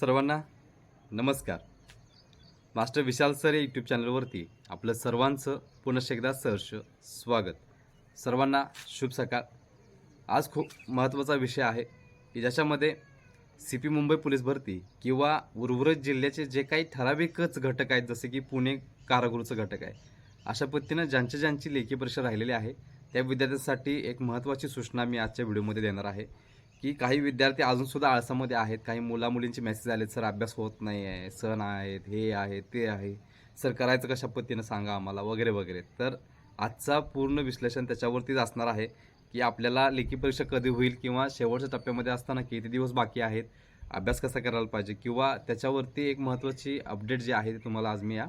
सर्वांना नमस्कार. Master Vishal sir या यूट्यूब चॅनलवरती आपलं सर्वांचं पुनश्च एकदा सहर्ष स्वागत. सर्वांना शुभ सकाळ. आज खूप महत्त्वाचा विषय आहे की ज्याच्यामध्ये सी पी मुंबई पोलीस भरती किंवा उर्वरित जिल्ह्याचे जे काही ठराविकच घटक आहेत जसे की पुणे कारागृहचं घटक आहे अशा पद्धतीनं ज्यांच्या ज्यांची लेखी परीक्षा राहिलेली आहे त्या विद्यार्थ्यांसाठी एक महत्त्वाची सूचना मी आजच्या व्हिडिओमध्ये देणार आहे. की काही विद्यार्थी अजूनसुद्धा आळसामध्ये आहेत. काही मुला मुलींचे मेसेज आलेत सर अभ्यास होत नाही आहे सण आहेत हे आहे ते आहे. सर करायचं कशा पद्धतीनं सांगा आम्हाला? वगैरे वगैरे. तर आजचा पूर्ण विश्लेषण त्याच्यावरतीच असणार आहे की आपल्याला लेखी परीक्षा कधी होईल किंवा शेवटच्या टप्प्यामध्ये असताना किती दिवस बाकी आहेत अभ्यास कसा करायला पाहिजे किंवा त्याच्यावरती एक महत्त्वाची अपडेट जी आहे ती तुम्हाला आज मी या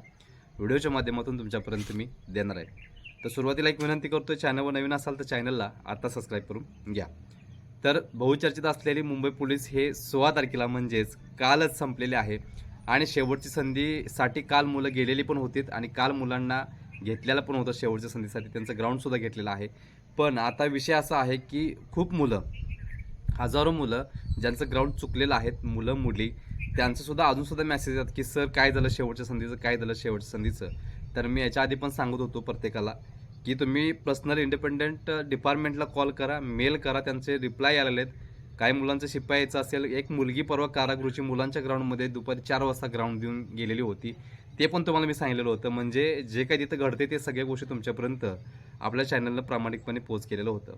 व्हिडिओच्या माध्यमातून तुमच्यापर्यंत मी देणार आहे. तर सुरुवातीला एक विनंती करतो चॅनलवर नवीन असाल तर चॅनलला आता सबस्क्राईब करून घ्या. तर बहुचर्चित असलेली मुंबई पोलीस हे सोळा तारखेला म्हणजेच कालच संपलेले आहे. आणि शेवटची संधीसाठी काल मुलं गेलेली पण होतीत आणि काल मुलांना घेतलेलं पण होतं शेवटच्या संधीसाठी. त्यांचं ग्राउंडसुद्धा घेतलेलं आहे. पण आता विषय असा आहे की खूप मुलं हजारो मुलं ज्यांचं ग्राउंड चुकलेलं आहेत मुलं मुली त्यांचंसुद्धा अजूनसुद्धा मेसेज येतात की सर काय झालं शेवटच्या संधीचं? काय झालं शेवटच्या संधीचं? तर मी याच्या आधी पण सांगत होतो प्रत्येकाला. की तुम्ही पर्सनल इंडिपेंडंट डिपार्टमेंटला कॉल करा मेल करा त्यांचे रिप्लाय आलेले आहेत. काही मुलांचं शिपायचं असेल एक मुलगी परवा कारागृहची मुलांच्या ग्राउंडमध्ये दुपारी चार वाजता ग्राउंड देऊन गेलेली होती. ते पण तुम्हाला मी सांगितलेलं होतं. म्हणजे जे काही तिथं घडते ते सगळ्या गोष्टी तुमच्यापर्यंत आपल्या चॅनलनं प्रामाणिकपणे पोच केलेलं होतं.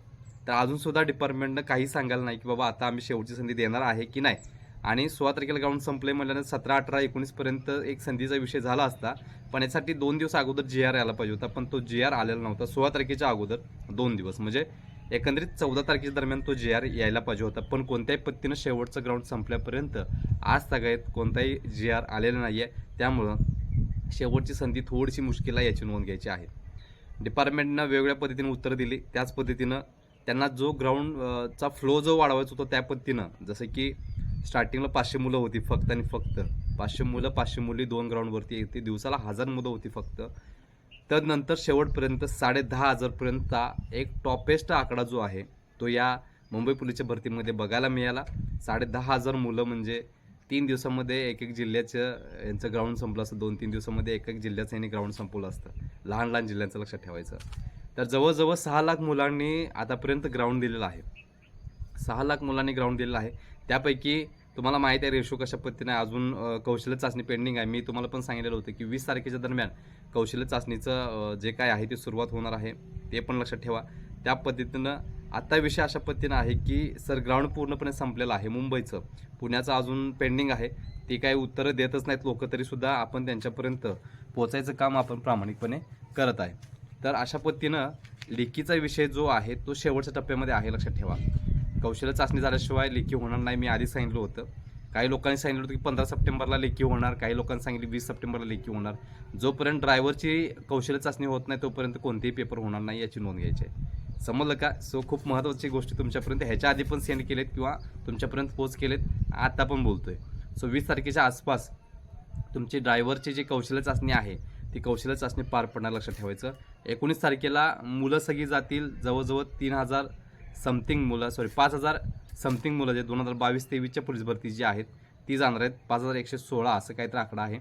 तर अजूनसुद्धा डिपार्टमेंटनं काही सांगायला नाही की बाबा आता आम्ही शेवटची संधी देणार आहे की नाही. आणि सोळा तारखेला ग्राउंड संपले म्हणल्यानं सतरा अठरा एकोणीसपर्यंत एक संधीचा विषय झाला असता. पण यासाठी दोन दिवस अगोदर जी आर यायला पाहिजे होता. पण तो जी आर आलेला नव्हता. सोळा तारखेच्या अगोदर दोन दिवस. म्हणजे एकंदरीत चौदा तारखेच्या दरम्यान तो जी आर यायला पाहिजे होता. पण कोणत्याही पत्तीनं शेवटचं ग्राउंड संपल्यापर्यंत आज सगळ्यात कोणताही जी आर आलेला नाही आहे त्यामुळं शेवटची संधी थोडीशी मुश्किल आहे याची नोंद घ्यायची आहे. डिपार्टमेंटनं वेगवेगळ्या पद्धतीने उत्तरं दिली. त्याच पद्धतीनं त्यांना जो ग्राउंडचा फ्लो जो वाढवायचा होता त्या पद्धतीनं जसं की स्टार्टिंगला पाचशे मुलं होती फक्त आणि फक्त. पाचशे मुलं पाचशे मुली दोन ग्राउंडवरती येते. दिवसाला हजार मुलं होती फक्त. तदनंतर शेवटपर्यंत साडे दहा हजारपर्यंतचा एक टॉपेस्ट आकडा जो आहे तो या मुंबई पोलीसच्या भरतीमध्ये बघायला मिळाला. साडे दहा हजार मुलं म्हणजे तीन दिवसामध्ये एक एक जिल्ह्याचं यांचं ग्राउंड संपलं असतं. दोन तीन दिवसामध्ये एक एक जिल्ह्याचं यांनी ग्राउंड संपवलं असतं. लहान लहान जिल्ह्यांचं लक्षात ठेवायचं. तर जवळजवळ सहा लाख मुलांनी आतापर्यंत ग्राउंड दिलेलं आहे. सहा लाख मुलांनी ग्राउंड दिलेलं आहे. त्यापैकी तुम्हाला माहिती आहे रेशो कशा पद्धतीने अजून कौशल्य चाचणी पेंडिंग आहे. मी तुम्हाला पण सांगितलेलं होतं की वीस तारखेच्या दरम्यान कौशल्य चाचणीचं जे काय आहे ते सुरुवात होणार आहे ते पण लक्षात ठेवा. त्या पद्धतीनं आत्ता विषय अशा पद्धतीनं आहे की सर ग्राउंड पूर्णपणे संपलेलं आहे मुंबईचं. पुण्याचं अजून पेंडिंग आहे. ती काही उत्तरं देतच नाहीत लोक तरीसुद्धा आपण त्यांच्यापर्यंत पोचायचं काम आपण प्रामाणिकपणे करत आहे. तर अशा पद्धतीनं लेकीचा विषय जो आहे तो शेवटच्या टप्प्यामध्ये आहे लक्षात ठेवा. कौशल्य चाचणी झाल्याशिवाय लेखी होणार नाही मी आधी सांगितलं होतं. काही लोकांनी सांगितलं होतं की पंधरा सप्टेंबरला लेखी होणार काही लोकांनी सांगितलं वीस सप्टेंबरला लेखी होणार. जोपर्यंत ड्रायव्हरची कौशल्य चाचणी होत नाही तोपर्यंत कोणतेही पेपर होणार नाही याची नोंद घ्यायची आहे. समजलं का? सो खूप महत्त्वाची गोष्टी तुमच्यापर्यंत ह्याच्या आधी पण सेंड केलेत किंवा तुमच्यापर्यंत पोच केलेत आता पण बोलतो आहे सो वीस तारखेच्या आसपास तुमची ड्रायव्हरची जी कौशल्य चाचणी आहे ती कौशल्य चाचणी पार पडणार लक्षात ठेवायचं. एकोणीस तारखेला मुलं सगळी जातील जवळजवळ तीन हजार समथिंग मुलं सॉरी पाच हजार समथिंग मुलं जे दोन हजार बावीस तेवीसच्या पोलीस भरती जी आहेत ती जाणार आहेत. पाच हजार एकशे सोळा असं काहीतरी आकडा आहे.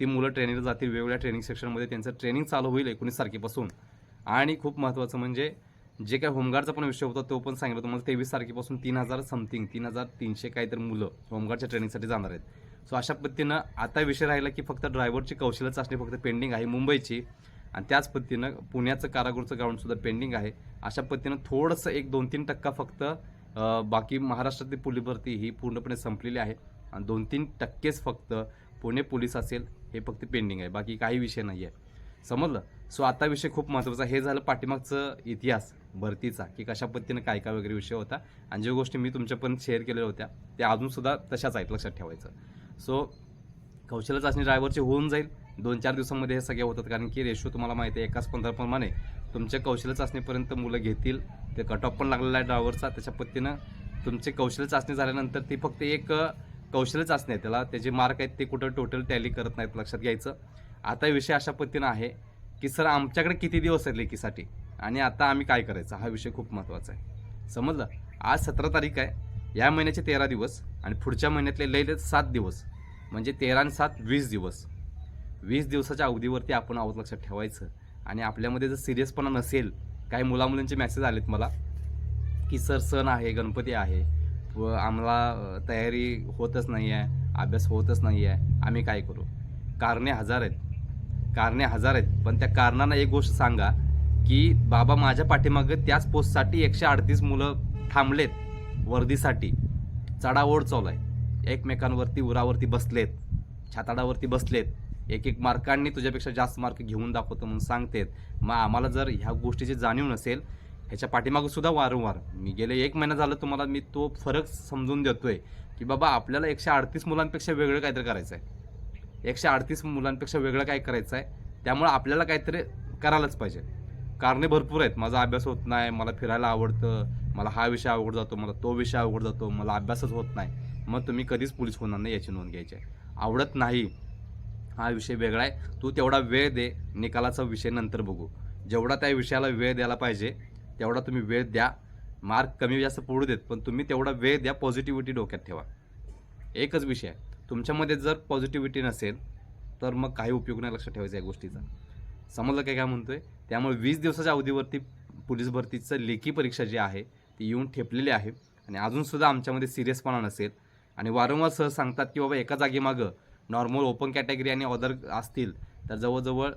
ती मुलं ट्रेनिंगला जातील वेगवेगळ्या ट्रेनिंग सेक्शनमध्ये त्यांचं ट्रेनिंग चालू होईल एकोणीस तारखेपासून. आणि खूप महत्त्वाचं म्हणजे जे काही होमगार्डचा पण विषय होता तो पण सांगितलं तुम्हाला तेवीस तारखेपासून तीन हजार समथिंग तीन हजार तीनशे काहीतरी मुलं होमगार्डच्या ट्रेनिंगसाठी जाणार आहेत. सो अशा पद्धतीनं आता विषय राहिला की फक्त ड्रायव्हरची कौशल्य चाचणी फक्त पेंडिंग आहे. मुंबईची आणि त्याच पद्धतीनं पुण्याचं कारागृहचं ग्राउंडसुद्धा पेंडिंग आहे. अशा पद्धतीनं थोडंसं एक दोन तीन टक्का फक्त बाकी महाराष्ट्रातली पोलीस भरती ही पूर्णपणे संपलेली आहे. आणि दोन तीन टक्केच फक्त पुणे पोलीस असेल हे फक्त पेंडिंग आहे. बाकी काही विषय नाही आहे समजलं? सो आता विषय खूप महत्त्वाचा. हे झालं पाठीमागचं इतिहास भरतीचा की कशा पद्धतीनं काय काय वगैरे विषय होता. आणि ज्या गोष्टी मी तुमच्यापर्यंत शेअर केलेल्या होत्या त्या अजूनसुद्धा तशाच आहेत लक्षात ठेवायचं. सो कौशल्य चाचणी ड्रायव्हरची होऊन जाईल. दोन चार दिवसामध्ये हे सगळे होतात. कारण की रेशो तुम्हाला माहिती आहे एकाच पंधराप्रमाणे तुमच्या कौशल्य चाचणीपर्यंत मुलं घेतील. ते कट ऑफ पण लागलेला आहे ड्रायव्हरचा त्याच्या पद्धतीनं तुमचे कौशल्य चाचणी झाल्यानंतर ती फक्त एक कौशल्य चाचणी आहे त्याला. त्याचे मार्क आहेत ते कुठं टोटल टॅली करत नाहीत लक्षात घ्यायचं. आता विषय अशा पद्धतीनं आहे की सर आमच्याकडे किती दिवस आहेत लेकीसाठी आणि आता आम्ही काय करायचं? हा विषय खूप महत्त्वाचा आहे. समजलं? आज सतरा तारीख आहे. या महिन्याचे तेरा दिवस आणि पुढच्या महिन्यातले लय सात दिवस. म्हणजे तेरा आणि सात वीस दिवस. वीस दिवसाच्या अवधीवरती आपण आहोत लक्षात ठेवायचं. आणि आपल्यामध्ये जर सिरियसपणा नसेल काही मुलामुलींचे मेसेज आलेत मला की सर सण आहे गणपती आहे व आम्हाला तयारी होतच नाही आहे अभ्यास होतच नाही आहे आम्ही काय करू? कारणे हजार आहेत. कारणे हजार आहेत. पण त्या कारणांना एक गोष्ट सांगा की बाबा माझ्या पाठीमागं त्याच पोस्टसाठी एकशे अडतीस मुलं थांबलेत वर्दीसाठी. चढाओढ चालू आहे. एकमेकांवरती उरावरती बसलेत छाताडावरती बसलेत. एक एक मार्कांनी तुझ्यापेक्षा जास्त मार्क घेऊन दाखवतो म्हणून सांगतेत. मग आम्हाला जर ह्या गोष्टीची जाणीव नसेल ह्याच्या पाठीमागं सुद्धा वारंवार. मी गेले एक महिना झालं तुम्हाला मी तो फरक समजून देतोय की बाबा आपल्याला एकशे अडतीस मुलांपेक्षा वेगळं काहीतरी करायचं आहे एकशे अडतीस मुलांपेक्षा वेगळं काय करायचं आहे त्यामुळे आपल्याला काहीतरी करायलाच पाहिजे. कारणे भरपूर आहेत. माझा अभ्यास होत नाही मला फिरायला आवडतं मला हा विषय अवघड जातो मला तो विषय अवघड जातो मला अभ्यासच होत नाही. मग तुम्ही कधीच पोलीस होणार नाही याची नोंद घ्यायची. आहे आवडत नाही. हा विषय वेगळा आहे. तू तेवढा वेळ दे निकालाचा विषय नंतर बघू. जेवढा त्या विषयाला वेळ द्यायला पाहिजे तेवढा तुम्ही वेळ द्या. मार्क कमी जास्त पडू देत पण तुम्ही तेवढा वेळ द्या पॉझिटिव्हिटी डोक्यात ठेवा. एकच विषय आहे. तुमच्यामध्ये जर पॉझिटिव्हिटी नसेल तर मग काही उपयोग नाही लक्षात ठेवायचा या गोष्टीचा. समजलं काय काय म्हणतोय? त्यामुळे वीस दिवसाच्या अवधीवरती पोलीस भरतीचं लेखी परीक्षा जी आहे ती येऊन ठेपलेली आहे. आणि अजूनसुद्धा आमच्यामध्ये सिरियसपणा नसेल. आणि वारंवार सर सांगतात की बाबा एका जागेमागं नॉर्मल ओपन कॅटेगरी आणि अदर असतील तर जवळजवळ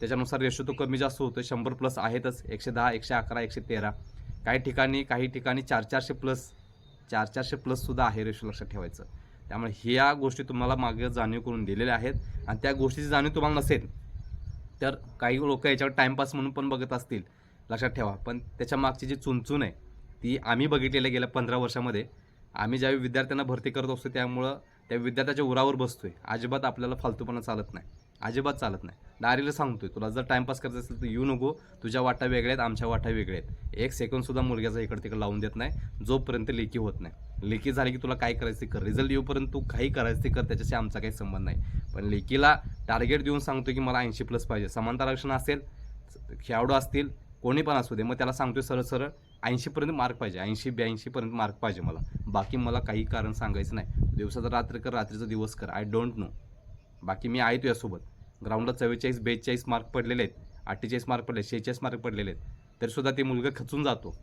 त्याच्यानुसार रेशो तो कमी जास्त होतो शंभर प्लस आहेतच. एकशे दहा एकशे अकरा एकशे तेरा. काही ठिकाणी काही ठिकाणी चार चारशे प्लस चार चारशे प्लससुद्धा आहे रेशो लक्षात ठेवायचं. त्यामुळे ह्या गोष्टी तुम्हाला मागे जाणीव करून दिलेल्या आहेत. आणि त्या गोष्टीची जाणीव तुम्हाला नसेल तर काही लोक याच्यावर टाईमपास म्हणून पण बघत असतील. लक्षात ठेवा. पण त्याच्या मागची जी चुनचून आहे ती आम्ही बघितलेल्या गेल्या पंधरा वर्षामध्ये. आम्ही ज्यावेळी विद्यार्थ्यांना भरती करत असतो त्यामुळं त्या विद्यार्थ्याच्या उरावर बसतोय. अजिबात आपल्याला फालतूपणा चालत नाही. अजिबात चालत नाही. डायरेक्टली सांगतोय तुला जर टाईमपास करायचं असेल तर येऊ नको. तुझ्या वाटा वेगळ्या आहेत आमच्या वाटा वेगळ्या आहेत. एक सेकंडसुद्धा मुलग्याचा इकडे तिकडे लावून देत नाही. जोपर्यंत लेखी होत नाही. लेखी झाली की तुला काय करायचं ते कर. रिझल्ट येऊपर्यंत तू काही करायचं ते कर. त्याच्याशी आमचा काही संबंध नाही. पण लेखीला टार्गेट देऊन सांगतो की मला ऐंशी प्लस पाहिजे. समांतर आरक्षण असेल खेळाडू असतील कोणी पण असू दे मग त्याला सांगतोय सरळ सरळ ऐंशीपर्यंत मार्क पाहिजे. ऐंशी ब्याऐंशीपर्यंत मार्क पाहिजे मला. बाकी मला काही कारण सांगायचं नाही. दिवसाचा रात्र कर रात्रीचा दिवस कर. आय डोंट नो बाकी मी आहे तुझ्यासोबत. ग्राउंडला चव्वेचाळीस बेचाळीस मार्क पडलेले आहेत. अठ्ठेचाळीस मार्क पडले शेहेचाळीस मार्क पडलेले आहेत. तरीसुद्धा ते मुलगा खचून जातो.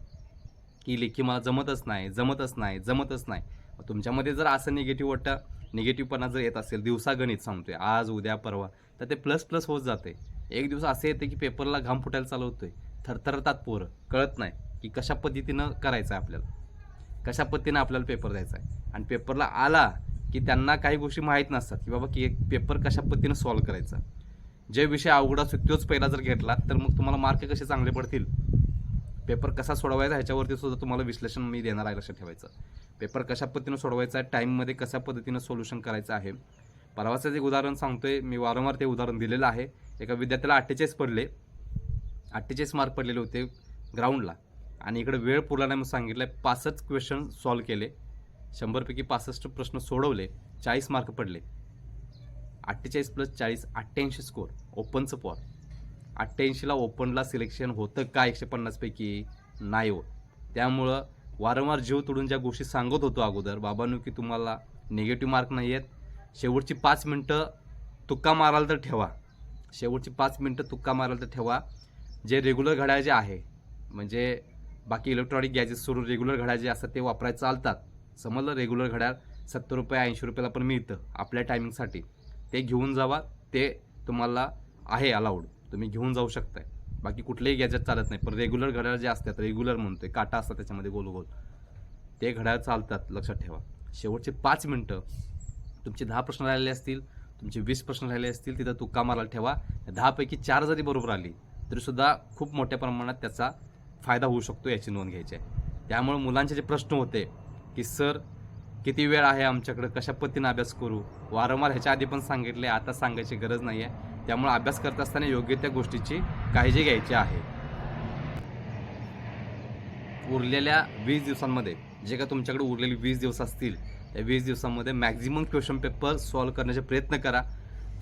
की लेखी मला जमतच नाही जमतच नाही जमतच नाही. तुमच्यामध्ये जर असं निगेटिव्ह वाटतं निगेटिव्हपणा जर येत असेल दिवसागणित सांगतोय आज उद्या परवा तर ते प्लस प्लस होत जाते. एक दिवस असे येते की पेपरला घाम फुटायला चालवतोय थरथरतात पोरं. कळत नाही की कशा पद्धतीनं करायचं आहे आपल्याला. कशा पद्धतीनं आपल्याला पेपर द्यायचा आहे? आणि पेपरला आला की त्यांना काही गोष्टी माहीत नसतात की बाबा की एक पेपर कशा पद्धतीनं सॉल्व्ह करायचा? जे विषय अवघड असतो तोच पहिला जर घेतला तर मग तुम्हाला मार्क कसे चांगले पडतील? पेपर कसा सोडवायचा ह्याच्यावरती सुद्धा तुम्हाला विश्लेषण मी देणार आहे लक्षात ठेवायचं. पेपर कशा पद्धतीनं सोडवायचा आहे? टाईममध्ये कशा पद्धतीनं सोल्युशन करायचं आहे? परवाचं एक उदाहरण सांगतोय मी वारंवार ते उदाहरण दिलेलं आहे. एका विद्यार्थ्याला अठ्ठेचाळीस पडले. अठ्ठेचाळीस मार्क पडलेले होते ग्राउंडला आणि इकडे वेळ पुरला नाही मग सांगितलं पासष्ट क्वेश्चन सॉल्व केले. शंभरपैकी पासष्ट प्रश्न सोडवले. चाळीस मार्क पडले. अठ्ठेचाळीस प्लस चाळीस अठ्ठ्याऐंशी स्कोर ओपनचं पॉर अठ्ठ्याऐंशीला ओपनला सिलेक्शन होतं का? एकशे पन्नासपैकी नाही होत. त्यामुळं वारंवार जीव तोडून ज्या गोष्टी सांगत होतो अगोदर बाबांनो की तुम्हाला निगेटिव्ह मार्क नाही आहेत. शेवटची पाच मिनटं तुक्का माराल तर ठेवा. शेवटची पाच मिनटं तुक्का माराल तर ठेवा. जे रेग्युलर घड्याळ जे आहे म्हणजे बाकी इलेक्ट्रॉनिक गॅजेट्स सोडून रेग्युलर घड्याळ जे असतात ते वापरायला चालतात. समजलं? रेग्युलर घड्याळ सत्तर रुपये ऐंशी रुपयाला पण मिळतं आपल्या टायमिंगसाठी ते घेऊन जावा ते तुम्हाला आहे अलाउड तुम्ही घेऊन जाऊ शकताय. बाकी कुठलेही गॅजेट चालत नाही. पण रेग्युलर घड्याळ जे असतात रेग्युलर म्हणतोय काटा असतात त्याच्यामध्ये गोल गोल ते घड्याळ चालतात लक्षात ठेवा. शेवटचे पाच मिनटं तुमचे दहा प्रश्न राहिलेले असतील तुमचे वीस प्रश्न राहिले असतील तिथं तुक्का मारायला ठेवा. दहापैकी चार जरी बरोबर आली तरीसुद्धा खूप मोठ्या प्रमाणात त्याचा फायदा होऊ शकतो याची नोंद घ्यायची आहे. त्यामुळे मुलांचे जे प्रश्न होते की सर किती वेळ आहे आमच्याकडं? कशा पद्धतीनं अभ्यास करू? वारंवार ह्याच्या आधी पण सांगितले आता सांगायची गरज नाही आहे. त्यामुळे अभ्यास करत असताना योग्य त्या गोष्टीची काळजी घ्यायची आहे. उरलेल्या वीस दिवसांमध्ये जे का तुमच्याकडे उरलेले वीस दिवस असतील त्या वीस दिवसांमध्ये मॅक्झिमम क्वेश्चन पेपर सॉल्व्ह करण्याचे प्रयत्न करा.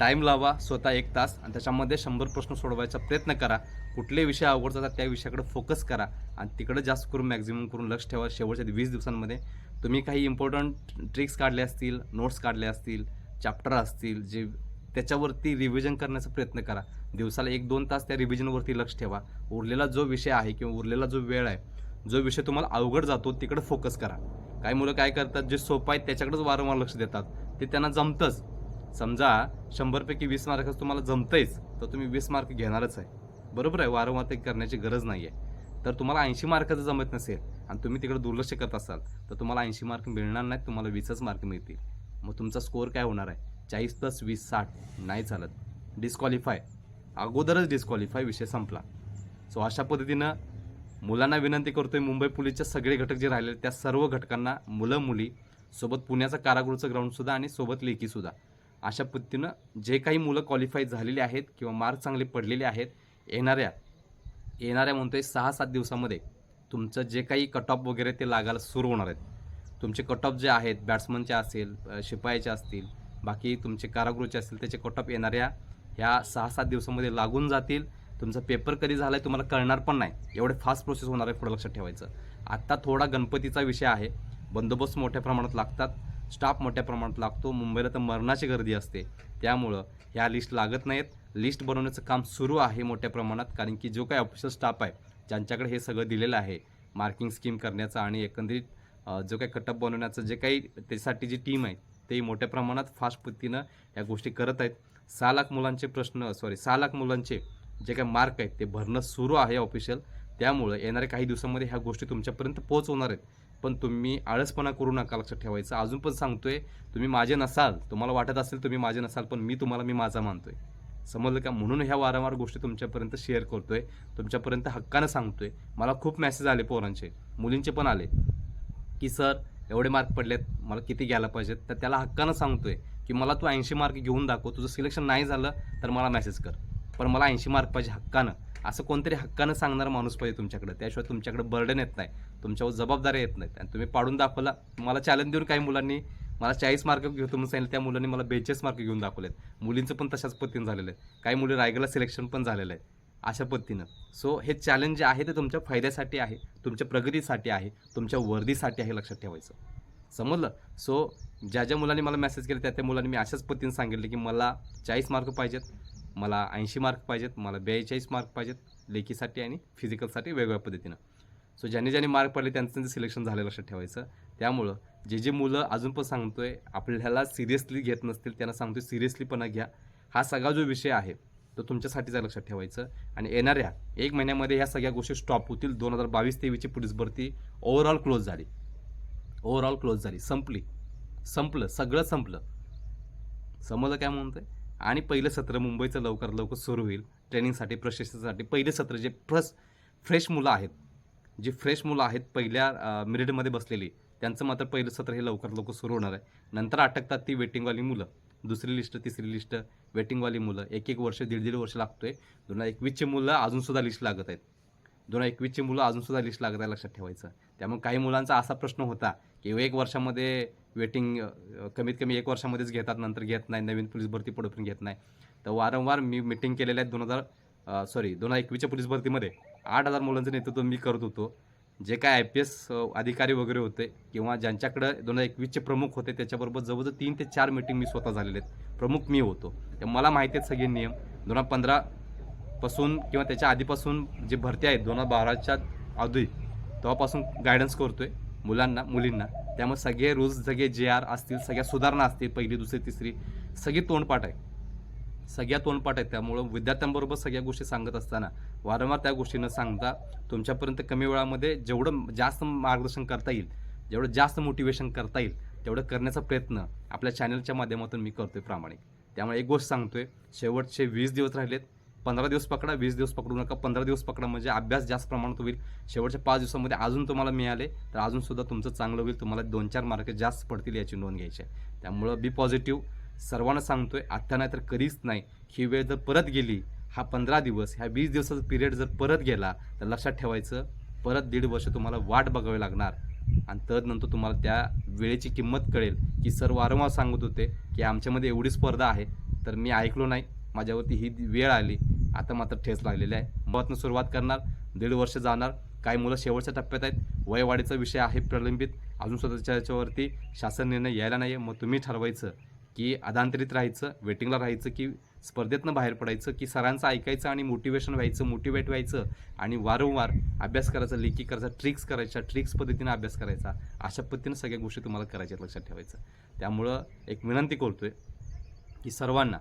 टाईम लावा स्वतः एक तास आणि त्याच्यामध्ये शंभर प्रश्न सोडवायचा प्रयत्न करा. कुठले विषय अवघड जातात त्या विषयाकडे फोकस करा. आणि तिकडे जास्त करून मॅक्झिमम करून लक्ष ठेवा शेवटच्या वीस दिवसांमध्ये. तुम्ही काही इम्पॉर्टंट ट्रिक्स काढले असतील नोट्स काढले असतील चॅप्टर असतील जे त्याच्यावरती रिव्हिजन करण्याचा प्रयत्न करा. दिवसाला एक दोन तास त्या रिव्हिजनवरती लक्ष ठेवा. उरलेला जो विषय आहे किंवा उरलेला जो वेळ आहे जो विषय तुम्हाला अवघड जातो तिकडे फोकस करा. काही मुलं काय करतात जे सोपं आहेत त्याच्याकडेच वारंवार लक्ष देतात. ते त्यांना जमतंच. समजा शंभरपैकी वीस मार्कच तुम्हाला जमतंयच तर तुम्ही वीस मार्क घेणारच आहे. बरोबर आहे वारंवार ते करण्याची गरज नाही आहे तर तुम्हाला ऐंशी मार्काचं जमत नसेल आणि तुम्ही तिकडे दुर्लक्ष करत असाल तर तुम्हाला ऐंशी मार्क मिळणार नाहीत तुम्हाला वीसच मार्क मिळतील. मग तुमचा स्कोअर काय होणार आहे? चाळीस प्लस वीस साठ. नाही चालत. डिस्क्वालिफाय अगोदरच डिस्क्वालिफाय विषय संपला. सो अशा पद्धतीनं मुलांना विनंती करतोय मुंबई पोलीसचे सगळे घटक जे राहिले त्या सर्व घटकांना मुलं मुली सोबत पुण्याचं कारागृहचं ग्राउंडसुद्धा आणि सोबत लेकीसुद्धा अशा पद्धतीनं जे काही मुलं क्वालिफाय झालेले आहेत किंवा मार्क चांगले पडलेले आहेत येणाऱ्या येणाऱ्या म्हणतोय सहा सात दिवसामध्ये तुमचं जे काही कट ऑफ वगैरे ते लागायला सुरू होणार आहेत. तुमचे कट ऑफ जे आहेत बॅट्समनचे असेल शिपायाचे असतील बाकी तुमचे कारागृहचे असतील त्याचे कट ऑफ येणाऱ्या ह्या सहा सात दिवसामध्ये लागून जातील. तुमचा पेपर कधी झाला आहे तुम्हाला कळणार पण नाही. एवढे फास्ट प्रोसेस होणार आहे पुढे लक्षात ठेवायचं. आत्ता थोडा गणपतीचा विषय आहे. बंदोबस्त मोठ्या प्रमाणात लागतात. स्टाफ मोठ्या प्रमाणात लागतो. मुंबईला तर मरणाची गर्दी असते. त्यामुळं ह्या लिस्ट लागत नाहीत. लिस्ट बनवण्याचं काम सुरू आहे मोठ्या प्रमाणात कारण की जो काही ऑफिशियल स्टाफ आहे ज्यांच्याकडे हे सगळं दिलेलं आहे मार्किंग स्कीम करण्याचं आणि एकंदरीत जो काही कटअप बनवण्याचं जे काही त्यासाठी जी टीम आहे ते मोठ्या प्रमाणात फास्ट पद्धतीनं या गोष्टी करत आहेत. सहा लाख मुलांचे प्रश्न सॉरी सहा लाख मुलांचे जे काही मार्क आहेत ते भरणं सुरू आहे ऑफिशियल त्यामुळं येणाऱ्या काही दिवसामध्ये ह्या गोष्टी तुमच्यापर्यंत पोहोचवणार आहेत. पण तुम्ही आळसपणा करू नका लक्षात ठेवायचं. अजून पण सांगतोय तुम्ही माझे नसाल तुम्हाला वाटत असेल तुम्ही माझे नसाल पण मी तुम्हाला मी माझा मानतोय. समजलं का? म्हणून ह्या वारंवार गोष्टी तुमच्यापर्यंत शेअर करतोय. तुमच्यापर्यंत हक्कानं सांगतोय. मला खूप मेसेज आले पोरांचे. मुलींचे पण आले. की सर एवढे मार्क पडलेत. मला किती घ्यायला पाहिजेत? तर त्याला हक्कानं सांगतोय की मला तू ऐंशी मार्क घेऊन दाखव. तुझं सिलेक्शन नाही झालं तर मला मेसेज कर. पण मला ऐंशी मार्क पाहिजे हक्कानं. असं कोणतरी हक्कानं सांगणारा माणूस पाहिजे तुमच्याकडे. त्याशिवाय तुमच्याकडे बर्डन येत नाही. तुमच्यावर जबाबदाऱ्या येत नाहीत आणि तुम्ही पाडून दाखवला मला चॅलेंज देऊन काही मुलांनी मला चाळीस मार्क घेऊन तुम्ही सांगितलं त्या मुलांनी मला बेचाळीस मार्क घेऊन दाखवलेत. मुलींचं पण तशाच पद्धतीनं झालेलं आहे. काही मुली रायगडला सिलेक्शन पण झालेलं आहे. अशा पद्धतीनं. सो हे चॅलेंज जे आहे ते तुमच्या फायद्यासाठी आहे तुमच्या प्रगतीसाठी आहे तुमच्या वर्दीसाठी आहे लक्षात ठेवायचं. समजलं? सो ज्या ज्या मुलांनी मला मेसेज केले त्या त्या मुलांनी मी अशाच पद्धतीने सांगितलं की मला चाळीस मार्क पाहिजेत. मला ऐंशी मार्क पाहिजेत मला बेचाळीस मार्क पाहिजेत लेखीसाठी आणि फिजिकलसाठी वेगवेगळ्या पद्धतीनं. सो ज्याने ज्यांनी मार्क पडले त्यांचं त्यांचं सिलेक्शन झालं लक्षात ठेवायचं. त्यामुळं जे जे मुलं अजून पण सांगतोय आपल्याला सिरियसली घेत नसतील त्यांना सांगतोय सिरियसलीपणा घ्या. हा सगळा जो विषय आहे तो तुमच्यासाठीचा लक्षात ठेवायचं. आणि येणाऱ्या एक महिन्यामध्ये ह्या सगळ्या गोष्टी स्टॉप होतील. दोन हजार बावीस तेवीसची पोलीस भरती ओव्हरऑल क्लोज झाली. ओव्हरऑल क्लोज झाली. संपली. संपलं. सगळं संपलं. समजलं काय म्हणतोय? आणि पहिलं सत्र मुंबईचं लवकर लवकर सुरू होईल. ट्रेनिंगसाठी प्रशिक्षणासाठी पहिले सत्र जे फ्रस फ्रेश मुलं आहेत जी फ्रेश मुलं आहेत पहिल्या मिरिटमध्ये बसलेली त्यांचं मात्र पहिलं सत्र हे लवकर लवकर सुरू होणार आहे. नंतर अटकतात ती वेटिंगवाली मुलं. दुसरी लिस्ट तिसरी लिस्ट वेटिंगवाली मुलं. एक एक वर्ष दीड दीड वर्ष लागतोय. दोन हजार एकवीसची मुलं अजूनसुद्धा लिस्ट लागत आहेत. दोन हजार एकवीसची मुलं अजूनसुद्धा लिस्ट लागत आहे लक्षात ठेवायचं. त्यामुळे काही मुलांचा असा प्रश्न होता की एक वर्षामध्ये वेटिंग कमीत कमी एक वर्षामध्येच घेतात नंतर घेत नाही नवीन पोलीस भरती पुढे पण घेत नाही. तर वारंवार मी मिटिंग केलेल्या आहेत दोन हजार सॉरी दोन हजार एकवीसच्या पोलीस भरतीमध्ये आठ हजार मुलांचं नेतृत्व मी करत होतो. जे काय आय पी एस अधिकारी वगैरे होते किंवा ज्यांच्याकडे दोन हजार एकवीसचे प्रमुख होते त्याच्याबरोबर जवळजवळ तीन ते चार मिटिंग मी स्वतः झालेले आहेत. प्रमुख मी होतो. तर मला माहिती आहेत सगळे नियम. दोन हजार पंधरापासून किंवा त्याच्या आधीपासून जे भरती आहेत दोन हजार बाराच्या आधी तेव्हापासून गायडन्स करतो आहे मुलांना मुलींना. त्यामुळे सगळे रूल्स सगळे जे आर असतील सगळ्या सुधारणा असतील पहिली दुसरी तिसरी सगळी तोंडपाठ आहे. सगळ्या तोंडपाठ आहेत. त्यामुळं विद्यार्थ्यांबरोबर सगळ्या गोष्टी सांगत असताना वारंवार त्या गोष्टी न सांगता तुमच्यापर्यंत कमी वेळामध्ये जेवढं जास्त मार्गदर्शन करता येईल जेवढं जास्त मोटिवेशन करता येईल तेवढं करण्याचा प्रयत्न आपल्या चॅनलच्या माध्यमातून मी करतोय प्रामाणिक. त्यामुळे एक गोष्ट सांगतोय शेवटचे वीस दिवस राहिलेत. पंधरा दिवस पकडा वीस दिवस पकडू नका. पंधरा दिवस पकडा म्हणजे अभ्यास जास्त प्रमाणात होईल. शेवटच्या पाच दिवसामध्ये अजून तुम्हाला मिळाले तर अजून सुद्धा तुमचं चांगलं होईल. तुम्हाला दोन चार मार्क जास्त पडतील याची नोंद घ्यायची आहे. त्यामुळं बी पॉझिटिव्ह सर्वांना सांगतोय आत्ता नाही तर कधीच नाही. ही वेळ जर परत गेली हा पंधरा दिवस ह्या वीस दिवसाचा पिरियड जर परत गेला तर लक्षात ठेवायचं परत दीड वर्ष तुम्हाला वाट बघावी लागणार. आणि तदनंतर तुम्हाला त्या वेळेची किंमत कळेल. की सर वारंवार सांगत होते की आमच्यामध्ये एवढी स्पर्धा आहे तर मी ऐकलो नाही. माझ्यावरती ही वेळ आली. आता मात्र ठेस लागलेली आहे. मतातनं सुरुवात करणार दीड वर्ष जाणार. काही मुलं शेवटच्या टप्प्यात आहेत. वयवाढीचा विषय आहे प्रलंबित. अजून स्वतःच्या याच्यावरती शासन निर्णय यायला नाही आहे मग तुम्ही ठरवायचं की अदांतरित राहायचं वेटिंगला राहायचं की स्पर्धेतनं बाहेर पडायचं की सरांचं ऐकायचं आणि मोटिवेशन व्हायचं मोटिवेट व्हायचं आणि वारंवार अभ्यास करायचा लेखी करायचा ट्रिक्स करायच्या ट्रिक्स पद्धतीनं अभ्यास करायचा. अशा पद्धतीनं सगळ्या गोष्टी तुम्हाला करायच्या लक्षात ठेवायचं. त्यामुळं एक विनंती करतोय की सर्वांना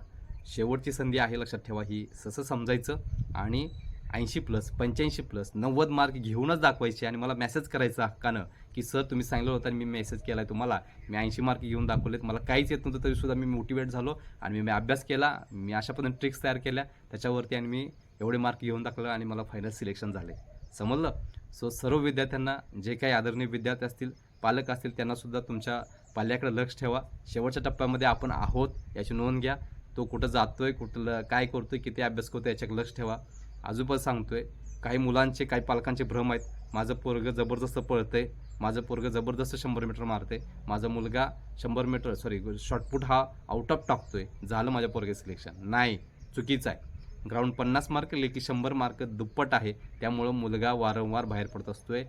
शेवटची संधी आहे लक्षात ठेवा ही. ससं समजायचं आणि ऐंशी प्लस पंच्याऐंशी प्लस नव्वद मार्क घेऊनच दाखवायचे आणि मला मेसेज करायचा हक्कानं की सर तुम्ही सांगितलं होतं आणि मी मेसेज केला आहे तुम्हाला. मी ऐंशी मार्क घेऊन दाखवलेत. मला काहीच येत नव्हतं तरीसुद्धा मी मोटिवेट झालो आणि मी अभ्यास केला. मी अशा पद्धतीने ट्रिक्स तयार केल्या. त्याच्यावरती आणि मी एवढे मार्क घेऊन दाखवलं आणि मला फायनल सिलेक्शन झाले. समजलं? सो सर्व विद्यार्थ्यांना जे काही आदरणीय विद्यार्थी असतील पालक असतील त्यांनासुद्धा तुमच्या पाल्याकडे लक्ष ठेवा. शेवटच्या टप्प्यामध्ये आपण आहोत याची नोंद घ्या. तो कुठं जातोय कुठलं काय करतोय किती अभ्यास करतो याच्याकडे लक्ष ठेवा. अजून पण सांगतोय काही मुलांचे काही पालकांचे भ्रम आहेत. माझं पोरगं जबरदस्त पळतंय माझं पोरगं जबरदस्त शंभर मीटर मारते माझा मुलगा शंभर मीटर सॉरी शॉर्टपुट हा आउट ऑफ टाकतोय. झालं माझ्या पोरगे सिलेक्शन नाही चुकीचं आहे. ग्राउंड पन्नास मार्क लेखी शंभर मार्क दुप्पट आहे. त्यामुळं मुलगा वारंवार बाहेर पडत असतोय.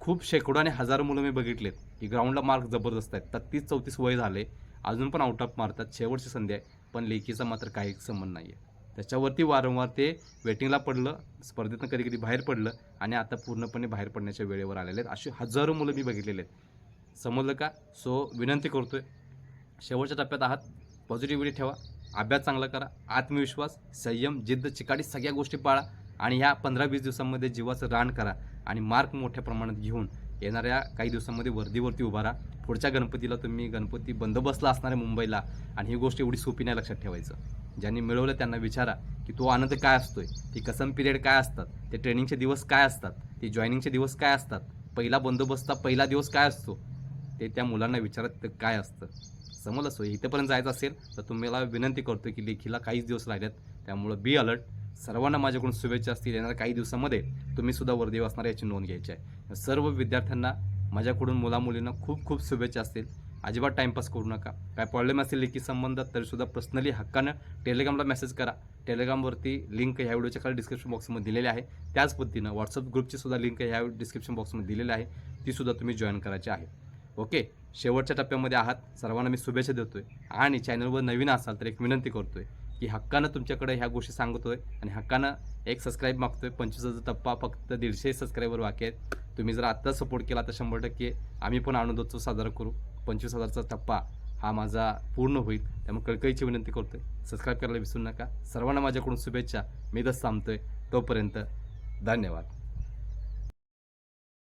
खूप शेकडो आणि हजारो मुलं मी बघितलेत की ग्राउंडला मार्क जबरदस्त आहेत. तत्तीस चौतीस वय झाले. अजून पण आउट ऑफ मारतात शेवटची संधी आहे. पण लेखीचा मात्र काही संबंध नाही आहे त्याच्यावरती वारंवार ते वेटिंगला पडलं स्पर्धेतनं कधी कधी बाहेर पडलं आणि आता पूर्णपणे बाहेर पडण्याच्या वेळेवर आलेले आहेत. अशी हजारो मुलं मी बघितलेले आहेत. समजलं का? सो विनंती करतोय शेवटच्या टप्प्यात आहात पॉझिटिव्हिटी ठेवा अभ्यास चांगला करा आत्मविश्वास संयम जिद्द चिकाटी सगळ्या गोष्टी पाळा आणि ह्या पंधरा वीस दिवसांमध्ये जीवाचं रान करा आणि मार्क मोठ्या प्रमाणात घेऊन येणाऱ्या काही दिवसांमध्ये वर्दीवरती उभा राहा. पुढच्या गणपतीला तुम्ही गणपती बंदोबस्तला असणाऱ्या मुंबईला आणि ही गोष्ट एवढी सोपी नाही लक्षात ठेवायचं. ज्यांनी मिळवलं त्यांना विचारा की तो आनंद काय असतोय ती कसम पिरियड काय असतात ते ट्रेनिंगचे दिवस काय असतात ते जॉईनिंगचे दिवस काय असतात पहिला बंदोबस्ता पहिला दिवस काय असतो ते त्या मुलांना विचारत ते काय असतं. समजलं? सो इथेपर्यंत जायचं असेल तर तुम्हाला विनंती करतो की लेखीला काहीच दिवस राहिल्यात त्यामुळं बी अलर्ट सर्वांना माझ्याकडून शुभेच्छा असतील. येणाऱ्या काही दिवसामध्ये तुम्ही सुद्धा वर्दी वाचणार याची नोंद घ्यायची आहे. सर्व विद्यार्थ्यांना माझ्याकडून मुलामुलींना खूप खूप शुभेच्छा असतील. अजिबात टाईमपास करू नका. काय प्रॉब्लेम असेल लेखी संबंधात तरीसुद्धा पर्सनली हक्कानं टेलिग्रामला मेसेज करा. टेलिग्रामवरती लिंक ह्या व्हिडिओच्या खाली डिस्क्रिप्शन बॉक्समध्ये दिलेली आहे. त्याच पद्धतीनं व्हॉट्सअप ग्रुपची सुद्धा लिंक ह्या डिस्क्रिप्शन बॉक्समध्ये दिलेली आहे. तीसुद्धा तुम्ही जॉईन करायची आहे. ओके शेवटच्या टप्प्यामध्ये आहात. सर्वांना मी शुभेच्छा देतो आहे आणि चॅनलवर नवीन असाल तर एक विनंती करतो आहे की हक्कानं तुमच्याकडे ह्या गोष्टी सांगतोय आणि हक्कानं एक सबस्क्राईब मागतोय. पंचवीस हजार टप्पा फक्त दीडशे सबस्क्रायबर बाकी आहेत. तुम्ही जर आत्ता सपोर्ट केला तर शंभर टक्के आम्ही पण आनंदोत्सव साजरा करू. पंचवीस हजारचा टप्पा हा माझा पूर्ण होईल. त्यामुळे कळकळीची विनंती करतोय. सबस्क्राईब करायला विसरू नका. सर्वांना माझ्याकडून शुभेच्छा. मी दस थांबतोय. तोपर्यंत धन्यवाद.